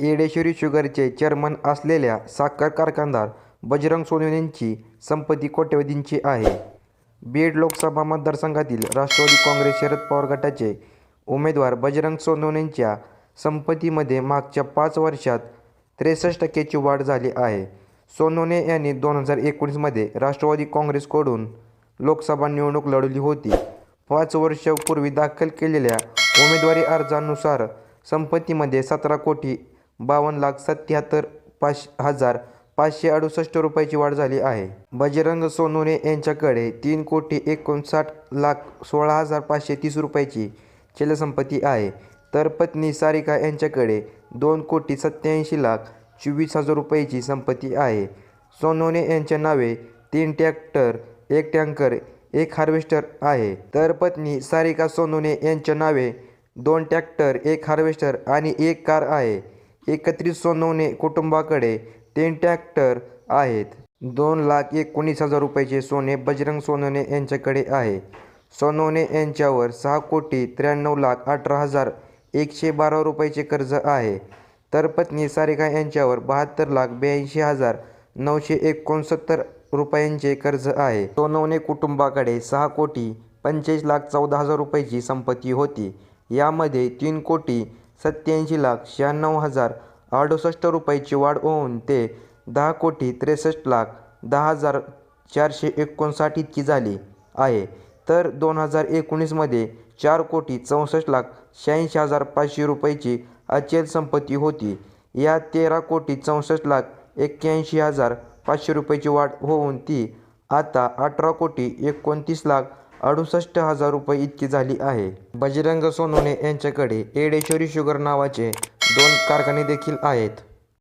Yedeshwari शुगरचे chairman असलेल्या साखर कारखानदार बजरंग सोनवणेंची संपत्ती कोट्यवधींची आहे. बीड लोकसभा मतदारसंघातील राष्ट्रवादी काँग्रेस शरद पवार गटाचे उमेदवार बजरंग सोनवणेंच्या संपत्तीमध्ये मागच्या पाच वर्षात त्रेसष्ट टक्क्याची वाढ झाली आहे. सोनवणे यांनी दोन हजार एकोणीसमध्ये राष्ट्रवादी काँग्रेसकडून लोकसभा निवडणूक लढवली होती. पाच वर्षापूर्वी दाखल केलेल्या उमेदवारी अर्जानुसार संपत्तीमध्ये सतरा कोटी बावन्न लाख सत्याहत्तर पाच हजार पाचशे अडुसष्ट रुपयाची वाढ झाली आहे. बजरंग सोनोने यांच्याकडे तीन कोटी एकोणसाठ लाख सोळा हजार पाचशे तीस रुपयाची चलसंपत्ती आहे. तर पत्नी सारिका यांच्याकडे दोन कोटी सत्याऐंशी लाख चोवीस हजार रुपयाची संपत्ती आहे. सोनोने यांच्या नावे तीन ट्रॅक्टर एक टँकर एक हार्वेस्टर आहे. तर पत्नी सारिका सोनोने यांच्या नावे दोन ट्रॅक्टर एक हार्वेस्टर आणि एक कार आहे. एकत्रित सोनवणे कुटुंबाकडे तीन ट्रॅक्टर आहेत. दोन लाख एकोणीस हजार रुपयाचे सोने बजरंग सोनवणे यांच्याकडे आहे. सोनवणे यांच्यावर सहा कोटी त्र्याण्णव लाख अठरा हजार एकशे बारा रुपयाचे कर्ज आहे. तर पत्नी सारिका यांच्यावर बहात्तर लाख ब्याऐंशी हजार नऊशे एकोणसत्तर रुपयांचे कर्ज आहे. सोनवणे कुटुंबाकडे सहा कोटी पंचेचाळीस लाख चौदा हजार रुपयाची संपत्ती होती. यामध्ये तीन कोटी सत्याऐंशी लाख शहाण्णव हजार अडुसष्ट रुपयाची वाढ होऊन ते दहा कोटी त्रेसष्ट लाख दहा हजार चारशे एकोणसाठ इतकी झाली आहे. तर दोन हजार एकोणीसमध्ये चार कोटी चौसष्ट लाख शहाऐंशी हजार पाचशे रुपयाची अचल संपत्ती होती. या तेरा कोटी चौसष्ट लाख एक्क्याऐंशी हजार पाचशे रुपयाची वाढ होऊन ती आता अठरा कोटी एकोणतीस लाख अडुसष्ट हजार रुपये इतकी झाली आहे. बजरंग सोनवणे यांच्याकडे येडेश्वरी शुगर नावाचे दोन कारखाने देखील आहेत.